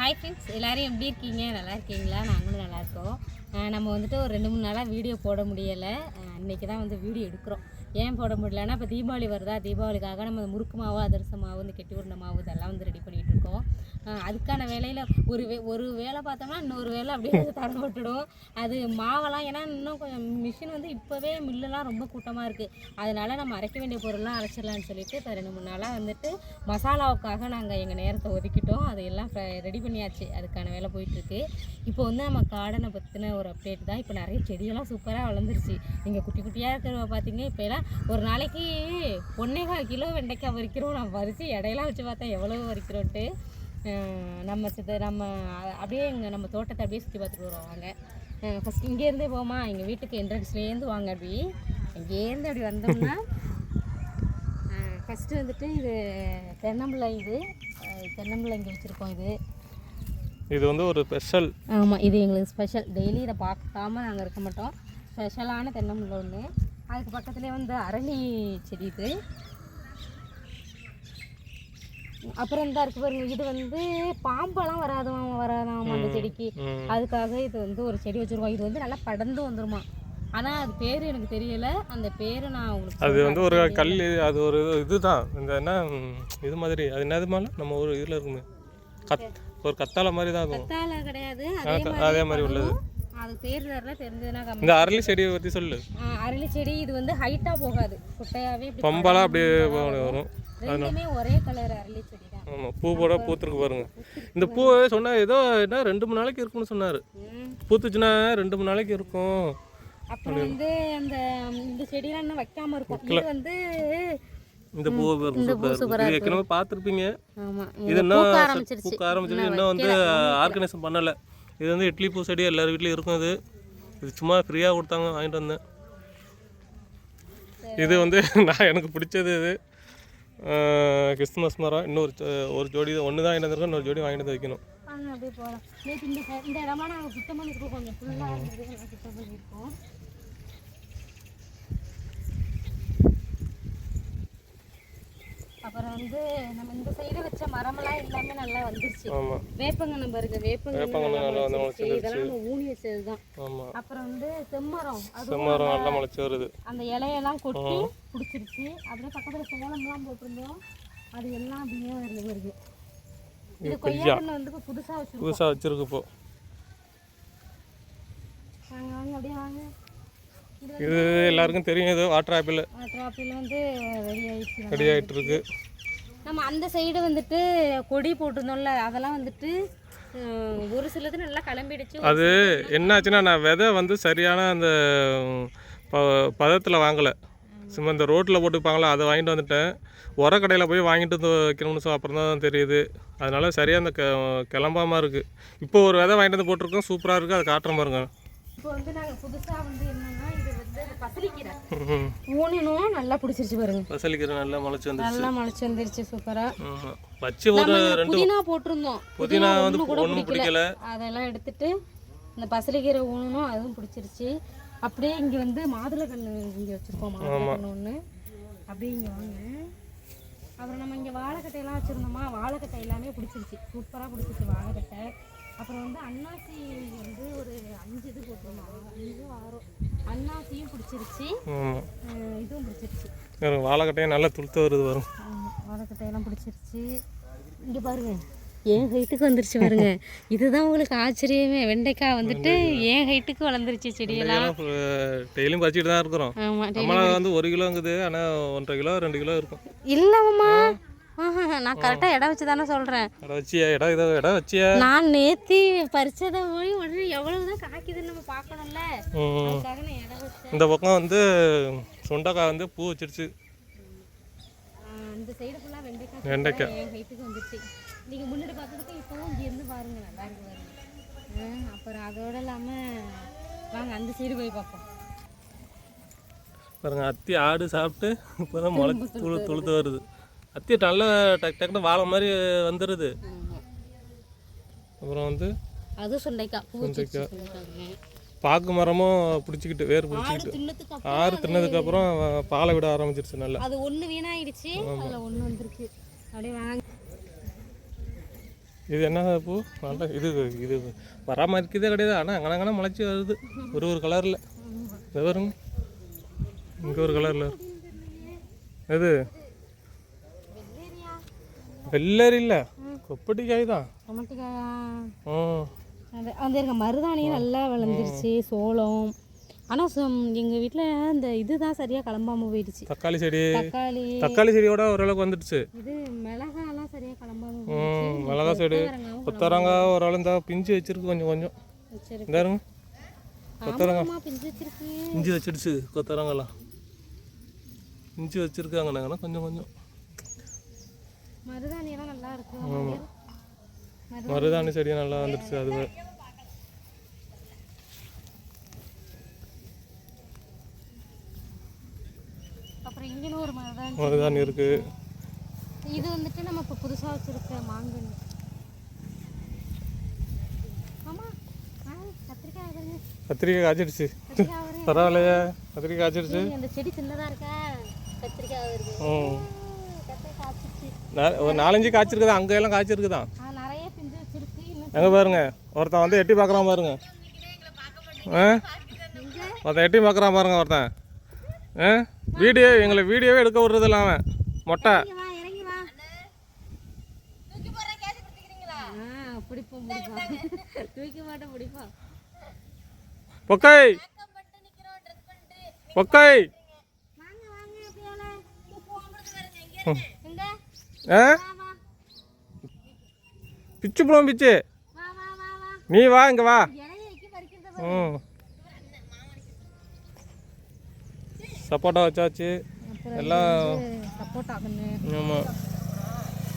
Hi friends எல்லோரும் எப்படி இருக்கீங்க? நல்லா இருக்கீங்களா? நாங்களும் நல்லா இருக்கோம். நம்ம வந்துட்டு ஒரு ரெண்டு மூணு நாளாக வீடியோ போட முடியலை. இன்றைக்கி தான் வந்து வீடியோ எடுக்கிறோம். ஏன் போட முடியலன்னா இப்போ தீபாவளி வருதா தீபாவளிக்காக நம்ம முறுக்கு மாவு அதிரச மாவு இந்த கெட்டி உருண்டை மாவு இதெல்லாம் வந்து ரெடி பண்ணிகிட்டு இருக்கோம். அதுக்கான வேலையில் ஒரு வே ஒரு வேலை பார்த்தோம்னா இன்னொரு வேலை அப்படியே வந்து தடப்பட்டுடும் அது மாவெல்லாம் ஏன்னா இன்னும் கொஞ்சம் மிஷின் வந்து இப்போவே மில்லெலாம் ரொம்ப கூட்டமாக இருக்குது அதனால நம்ம அரைக்க வேண்டிய பொருள்லாம் அரைச்சிடலாம்னு சொல்லிட்டு இப்போ ரெண்டு மூணு நாளாக வந்துட்டு மசாலாவுக்காக நாங்கள் எங்கள் நேரத்தை ஒதுக்கிட்டோம். அதையெல்லாம் ரெடி பண்ணியாச்சு. அதுக்கான வேலை போயிட்டுருக்கு. இப்போ வந்து நம்ம கார்டனை பற்றின ஒரு அப்டேட் தான். இப்போ நிறைய செடியெல்லாம் சூப்பராக வளர்ந்துருச்சு. நீங்கள் குட்டி குட்டியாக இருக்கிறவ பார்த்தீங்க இப்போ எல்லாம் ஒரு நாளைக்கு ஒன்றே கால் கிலோ வெண்டைக்காய் பறிக்கிறோம். நான் பறித்து இடையெல்லாம் வச்சு பார்த்தா எவ்வளோ பறிக்கிறோன்ட்டு. அஹ் நம்ம சித்த நம்ம அப்படியே எங்கள் நம்ம தோட்டத்தை அப்படியே சுற்றி பார்த்துட்டு வருவோம் வாங்க. ஃபஸ்ட் இங்கேருந்தே போமா எங்கள் வீட்டுக்கு என்ட்ரன்ஸ்லேருந்து வாங்க அப்படி. இங்கேருந்து அப்படி வந்தோம்னா ஃபஸ்ட்டு வந்துட்டு இது தென்னம்பிள்ளை இது. தென்னம்பிள்ளை இங்கே வச்சுருக்கோம் இது. இது வந்து ஒரு ஸ்பெஷல் ஆமாம் இது எங்களுக்கு ஸ்பெஷல் டெய்லி இதை பார்க்காம நாங்கள் இருக்க மாட்டோம். ஸ்பெஷலான தென்னம்பிள்ளை ஒன்று அதுக்கு பக்கத்துலேயே வந்து அரளி செடி இது. அப்புறம் இந்த இருக்கு பாருங்க இது வந்து பாம்பெல்லாம் வராதாம் வராதாம் அந்த செடிக்கு? அதுக்காக இது வந்து ஒரு செடி வச்சுருக்கோம். இது வந்து நல்லா படர்ந்து வந்துருமா? ஆனால் அது பேர் எனக்கு தெரியல. அந்த பேரை நான் உங்களுக்கு அது வந்து ஒரு கல் அது ஒரு இதுதான். இந்த என்ன இது மாதிரி அது என்னது மேலே? நம்ம ஒரு இதில் இருக்குமே. கத் ஒரு கத்தாழை மாதிரி தான் இருக்கும் கத்தாழை கிடையாது. அதே மாதிரி உள்ளது. அது பேர் தெரியல தெரிஞ்சதுன்னா இந்த அரளி செடியை பற்றி சொல்லு. அரளி செடி இது வந்து ஹைட்டாக போகாது. குட்டையாகவே பம்பெல்லாம் அப்படியே வரும். ரெண்டுமே ஒரே கலர் அரளி செடி தான் ஆமாம் பூ போட பூத்துருக்கு பாருங்க. இந்த பூ சொன்னா ஏதோ என்ன ரெண்டு மூணு நாளைக்கு இருக்கும்னு சொன்னார். பூத்துச்சுன்னா ரெண்டு மூணு நாளைக்கு இருக்கும். அப்புறம் வந்து அந்த இந்த செடியெல்லாம் இன்னும் வைக்காம இருக்கும். இது வந்து இந்த பூ சூப்பர் இது ஏற்கனவே பார்த்துருப்பீங்க. இது இன்னும் பூக்க ஆரம்பிச்சிருச்சு. இன்னும் வந்து ஆர்கனைசேஷன் பண்ணலை. இது வந்து இட்லி பூ செடி எல்லார் வீட்லேயும் இருக்கும் இது. இது சும்மா ஃப்ரீயாக கொடுத்தாங்க வாங்கிட்டு வந்தேன். இது வந்து நான் எனக்கு பிடிச்சது இது. கிறிஸ்துமஸ் மரம். இன்னொரு ஒரு ஜோடி ஒன்று தான் என்ன இன்னொரு ஜோடி வாங்கிட்டு வைக்கணும். அப்படியே போகலாம் இந்த இடமா நாங்கள் சுத்தம் பண்ணிருக்கோம் கொஞ்சம் ஃபுல்லாக இருந்தது அப்புறம் வந்து நம்ம இந்த சைடு வச்ச மரமெல்லாம் எல்லாமே நல்லா வந்துருச்சு. வேப்பங்கன்னு பாருங்க வேப்பங்கன்னு. இதெல்லாம் நம்ம ஊனி வச்சது தான் ஆமாம் அப்புறம் வந்து செம்மரம். அது செம்மரம் நல்லா முளைச்சி வருது. அந்த இலையெல்லாம் கொட்டி பிடிச்சிருச்சு. அப்படியே பக்கத்துல சோளம்லாம் போட்டிருந்தோம். அது எல்லாம் அப்படியே வருது வருது. இது கொய்யா. கன்று வந்து இப்ப புதுசா வச்சிருக்கோம். புதுசாக வச்சுருக்கு இப்போ வாங்க வாங்க அப்படியே வாங்க. இது எல்லாருக்கும் தெரியும் இது வாட்டர் ஆப்பிள் ட்ராப்பில் வந்து ரெடி ஆயிடுச்சு. ரெடி ஆகிட்டு இருக்கு நம்ம அந்த சைடு வந்துட்டு கொடி போட்டிருந்தோம்ல அதெல்லாம் வந்துட்டு ஒரு சிலது நல்லா கிளம்பிடுச்சு. அது என்னாச்சுன்னா நான் விதை வந்து சரியான அந்த ப பதத்தில் வாங்கலை. சும்மா இந்த ரோட்டில் போட்டுப்பாங்களா அதை வாங்கிட்டு வந்துட்டேன். உரக்கடையில் போய் வாங்கிட்டு வந்து வைக்கணும்னு சொ அப்புறம் தான் தெரியுது. அதனால சரியாக அந்த க கிளம்பாமல் இருக்குது இப்போ ஒரு விதை வாங்கிட்டு வந்து போட்டிருக்கோம் சூப்பராக இருக்குது அதை காட்டுற பாருங்க. இப்போ வந்து நாங்கள் புதுசா வந்து என்னன்னா இது வந்து பசலிக்கீரை ம்ஹும். ஊனினும் நல்லா பிடிச்சிருச்சு பாருங்க. பசலிக்கீரை நல்லா முளைச்சி வந்துருச்சு. நல்லா முளைச்சு வந்துருச்சு சூப்பரா ஆமாம் வச்சு ஒரு ரெண்டு புதினா போட்டிருந்தோம். புதினா வந்து ஒண்ணு பிடிக்கல. அதெல்லாம் எடுத்துட்டு இந்த பசலிக்கீரை ஊனணும் அதுவும் பிடிச்சிருச்சு. அப்படியே இங்க வந்து மாதுளை கன்று இங்க வச்சிருக்கோம் மாதுளை கன்று ஒன்று அப்படியே இங்க வாங்க. அப்புறம் நம்ம இங்க வாழைக்கட்டையெல்லாம் வச்சிருந்தோமா வாழைக்கட்டை எல்லாமே பிடிச்சிருச்சு. சூப்பரா பிடிச்சிருச்சு வாழைக்கட்டை. அப்புறம் வந்து அன்னாசி வந்து ஒரு அஞ்சு இது போட்டிருந்தோம். அஞ்சு ஆறும் அன்னாசியும் பிடிச்சிருச்சு. ஆமாம் இதுவும் பிடிச்சிருச்சு. வாழைக்கட்டையும் நல்லா துளுத்து வருது வரும் வாழைக்கட்டையெல்லாம் பிடிச்சிருச்சு. இங்கே பாருங்க. என் ஹைட்டுக்கு வந்துருச்சு பாருங்க. இதுதான் உங்களுக்கு ஆச்சரியமே. வெண்டைக்காய் வந்துட்டு என் ஹைட்டுக்கு வளர்ந்துருச்சு செடியெல்லாம். டெய்லியும் பறிச்சுட்டு தான் இருக்கிறோம். ஆமா நம்மள வந்து ஒரு கிலோங்குது ஆனால் ஒன்றரை கிலோ ரெண்டு கிலோ இருக்கும். இல்லம்மா நான் கரெக்டாக இடம் வச்சு தானே சொல்கிறேன் இடம் வச்சியா? இடம் இதை இடம் வச்சியா? நான் நேத்தி பறிச்சதை போய் உடனே எவ்வளவுதான் காய்க்குதுன்னு நம்ம பார்க்கணும்ல. இந்த பக்கம் வந்து சுண்டைக்காய் வந்து பூ வச்சிருச்சு. இந்த சைடு ஃபுல்லாக வெண்டைக்காய் வெண்டைக்காய். என் ஹைட்டுக்கு வந்துருச்சு நீங்கள் முன்னாடி பார்த்ததுக்கும் இப்போவும் இங்கே இருந்து பாருங்க நல்லா இருக்கு பாருங்க. அப்புறம் அதோட இல்லாமல் வாங்க அந்த சைடு போய் பார்ப்போம். பாருங்க அத்தி ஆடு சாப்பிட்டு இப்போ தான் முளைச்சி துளு துளுத்து வருது. அத்தி நல்லா டக் டக்குன்னு வாழை மாதிரி வந்துடுது அப்புறம் வந்து அதுவும் சுண்டைக்காய் சுண்டைக்காய். பாக்கு மரமும் பிடிச்சிக்கிட்டு வேர் ஆறு பிடிச்சிக்கிட்டு. அப்புறம் ஆறு தின்னதுக்கப்புறம் பாலை விட ஆரம்பிச்சிருச்சு நல்லா. அது ஒன்று வீணாயிடுச்சு அதில் ஒன்று வந்திருக்கு. அப்படியே வாங்க இது என்ன பூ? நல்ல இது இது பராமரிக்கிறதே கிடையாது. ஆனால் அங்கனங்கன்னா முளைச்சி வருது. ஒரு ஒரு கலரில் இது வருங்க இங்கே ஒரு கலரில் எது? வெள்ளரி இல்லை கொப்பட்டி காய் தான் டொமேட்டிக்காயா ம் அது அந்த இருக்க மருதாணியும் நல்லா வளர்ந்துருச்சு சோளம் ஆனால் எங்கள் வீட்டில் இந்த இதுதான் சரியாக கிளம்பாம போயிடுச்சு தக்காளி செடி தக்காளி தக்காளி செடியோட ஓரளவுக்கு வந்துடுச்சு இது மிளகாலாம் சரியாக கிளம்பாம ம் மிளகா செடி கொத்தரங்காய் ஓரளவு இந்த பிஞ்சு வச்சிருக்கு கொஞ்சம் கொஞ்சம் வச்சிருக்கு இந்த இருங்க ஆமாம்மா பிஞ்சு வச்சிருக்கு இஞ்சி வச்சிடுச்சு கொத்தரங்கெல்லாம் இஞ்சி வச்சுருக்காங்கண்ணா கொஞ்சம் கொஞ்சம் மருதாணியெல்லாம் நல்லா இருக்கு ஆமாம் மருதாணி. செடி நல்லா வந்துடுச்சு அதுவே. அப்புறம் இங்கேயும் ஒரு மருதாணி மருதாணி இருக்குது இது வந்துட்டு நம்ம இப்போ புதுசாக வச்சிருக்க மாங்கனி. கத்திரிக்காய் காய்ச்சிடுச்சு. பரவாயில்லையே. கத்திரிக்காய் காய்ச்சிடுச்சு. அந்த செடி சின்னதா இருக்கா? கத்திரிக்காய் வருது ம். ஒரு நாலஞ்சு காய்ச்சிருக்குதா அங்கே எல்லாம் காய்ச்சிருக்குதான் ஆ நிறைய பிஞ்சு வச்சிருக்கு இன்னும் எங்கே பாருங்க ஒருத்தன் வந்து எட்டி பார்க்குறான் பாருங்க. ஆ? ஒருத்தன் எட்டி பார்க்குறான் பாருங்க ஒருத்தன். ஆ? வீடியோ எங்களை வீடியோவே எடுக்க விடுறது இல்லை அவன். மொட்டை. பொக்கை. பொக்கை. வாங்க வாங்க அப்படியால எங்க ஆ வா வா பிச்சு போடும் பிச்சு. நீ வா இங்கே வா. ம். சப்போட்டா வச்சாச்சு. எல்லாம் சப்போட்டா ஆமாம்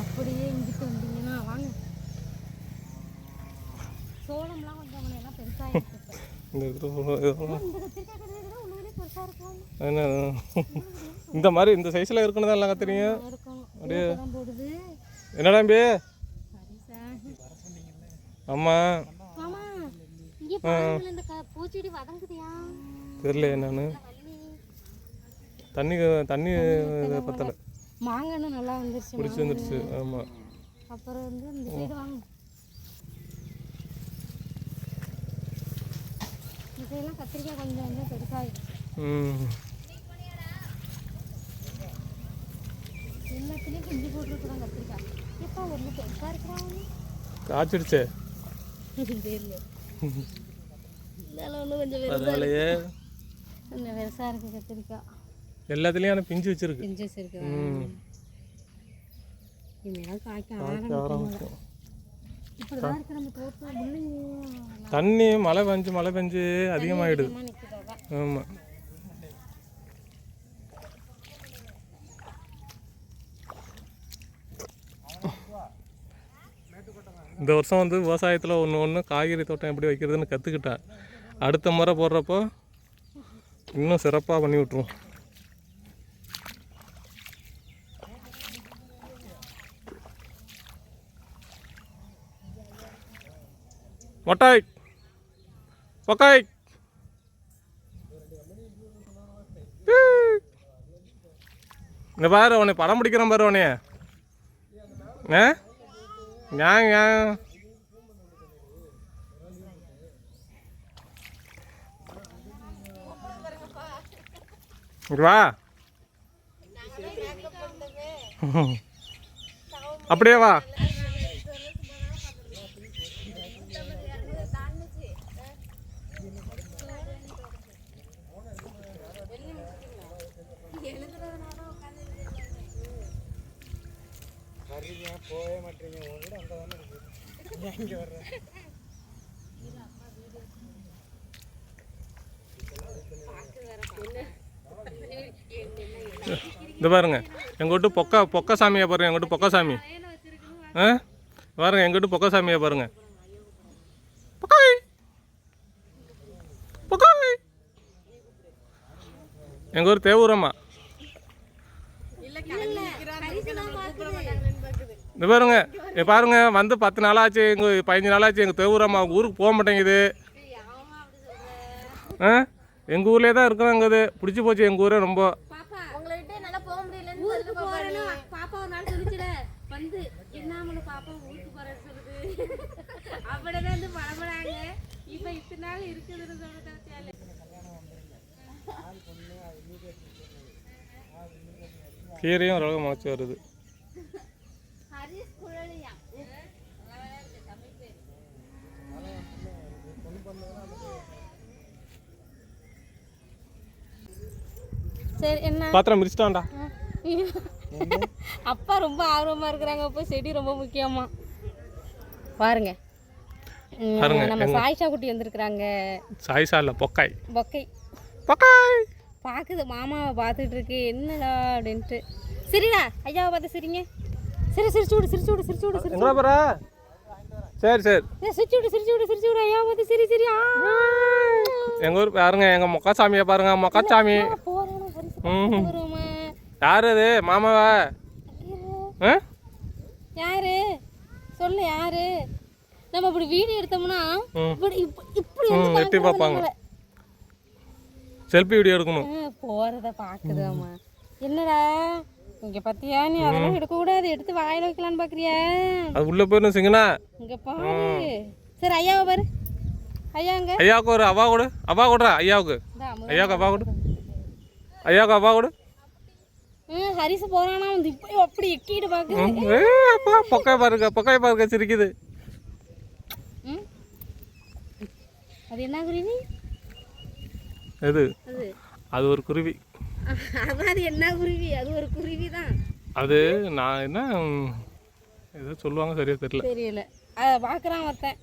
அப்படியே இங்கிட்டு வந்தீங்கன்னா வாங்க. சோளம்லாம் கொஞ்சம் அவனை எல்லாம் பெருசாகிட்டு இந்த பெருசாக மாதிரி இந்த சைஸில் இருக்குன்னு தான் எல்லாம் கத்துறீங்க அப்படியே. என்னடா தம்பி? ஆமாம் தெரியல என்னன்னு. தண்ணி தண்ணி பத்தலை. மாங்கன்னு நல்லா வந்துருச்சு பிடிச்சி வந்துடுச்சு ஆமாம் அப்புறம் வந்து இந்த சைடு வாங்க. இந்த சைடெல்லாம் கத்திரிக்காய் கொஞ்சம் கொஞ்சம் பெருசாகிடுச்சு ம். எல்லாத்துலேயும் போட்டுருக்குறோம் கத்திரிக்காய். பெருசாக இருக்கிறாங்க காய்ச்சிடுச்சே அதனாலயே கொஞ்சம் இருக்குது கத்திரிக்காய். எல்லாத்துலேயும் ஆனால் பிஞ்சு வச்சிருக்கு. பிஞ்சு வச்சிருக்கு. காய்க்க ஆரம்பிக்கும் தண்ணி மழை பெஞ்சு மழை பெஞ்சு அதிகமாகிடுது ஆமாம் இந்த வருஷம் வந்து விவசாயத்தில் ஒன்று ஒன்று காய்கறி தோட்டம் எப்படி வைக்கிறதுன்னு கற்றுக்கிட்டேன் அடுத்த முறை போடுறப்போ இன்னும் சிறப்பாக பண்ணி விட்ருவோம் மொட்டாய். பொக்காய் இந்த பாரு உன்னை படம் பிடிக்கிறேன் பாரு உன்னைய ஆ? ஏன் வா. அப்படியே வா. போகவே மாட்டேங்க. ஒரு வீடு அங்கே தானே இருக்குது இங்கே வர்றேன் இந்த பாருங்க. எங்கிட்ட பொக்க பொக்க சாமியை பாருங்க. எங்கிட்ட பொக்க சாமி. ஆ? பாருங்க எங்கிட்ட பொக்க சாமியை பாருங்க. பொக்காய் பொக்காய் எங்கள் ஊர் தேவூரம்மா. இந்த பாருங்க இங்க பாருங்க வந்து பத்து நாளாச்சு எங்கள் பதினஞ்சு நாளாச்சு எங்கள் தேவூரம்மா ஊருக்கு போக மாட்டேங்குது. ஆ? எங்கள் ஊர்லேயே தான் இருக்கிறாங்க பிடிச்சி போச்சு எங்கள் ஊரே ரொம்ப. உங்களை விட்டு என்னால போக முடியலன்னு ஊருக்கு போறேன்னு பாப்பா ஒரு நாள் சொல்லிச்சுல வந்து என்ன பாப்பா ஊருக்கு போறேன்னு சொல்லுது அப்படிதான் வந்து பழம்புறாங்க இப்போ இத்தனை நாள் இருக்குதுன்னு சொல்லிட்டாலே கீரையும் ஓரளவு முளைச்சி வருது சரி என்ன? பாத்திரம் மிரிச்சிட்டான்டா அப்பா ரொம்ப ஆர்வமா இருக்கிறாங்க. அப்போ செடி ரொம்ப முக்கியமா. பாருங்க. பாருங்க, நம்ம சாயிஷா குட்டி வந்திருக்கிறாங்க. சாய்ஸா இல்லை பொக்காய். பொக்கை பொக்காய். பார்க்குது மாமாவை பார்த்துட்டு இருக்கு. என்னடா அப்படின்ட்டு. சரிடா ஐயாவை பார்த்து சரிங்க. சரி சிரிச்சு விடு சிரிச்சு விடு சிரிச்சு விடு சிரிச்சு எங்கே போகிற சரி சரி. ஏய், சிரிச்சு விடு சிரிச்சு விடு சிரிச்சு விடு ஐயாவை பார்த்து சரி சரி. ஆ. எங்கள் ஊர் பாருங்க எங்கள் மொக்காசாமியை பாருங்க மொக்காசாமி. போறோம் யார் அது? மாமாவா? யாரு? சொல்லு யாரு? நம்ம இப்படி வீடியோ எடுத்தோம்னா. இப்படி இப்ப- இப்படி எட்டி பார்ப்பாங்க. செல்ஃபி வீடியோ எடுக்கணும். போறத பாக்குதாமா என்னடா? இங்க பாத்தியா? நீ அதெல்லாம் எடுக்க கூடாது எடுத்து வாயில வைக்கலாம்னு பாக்குறியா? அது உள்ளே போயிருந்து சிங்கனா. இங்க பாரு. சரி ஐயாவை பாரு. ஐயாங்க ஐயாவுக்கு ஒரு அவா கொடு. அவா கொடுறா ஐயாவுக்கு. ஐயாவுக்கு அவா கொடு. ஐயாவுக்கு அவா கொடு? ம், ஹரிசு போறானா வந்து இப்போ அப்படி எக்கிட்டு பாக்குது அப்பா பொக்காய் பாருங்க பொக்காய் பாருங்க சிரிக்குது. ம். அது என்ன குருவி? எது? அது. அது ஒரு குருவி. அது என்ன குருவி? அது ஒரு குருவி தான். அது நான் என்ன ஏதோ சொல்லுவாங்க சரியா தெரியல. தெரியல. அதை பார்க்குறான் ஒருத்தன்.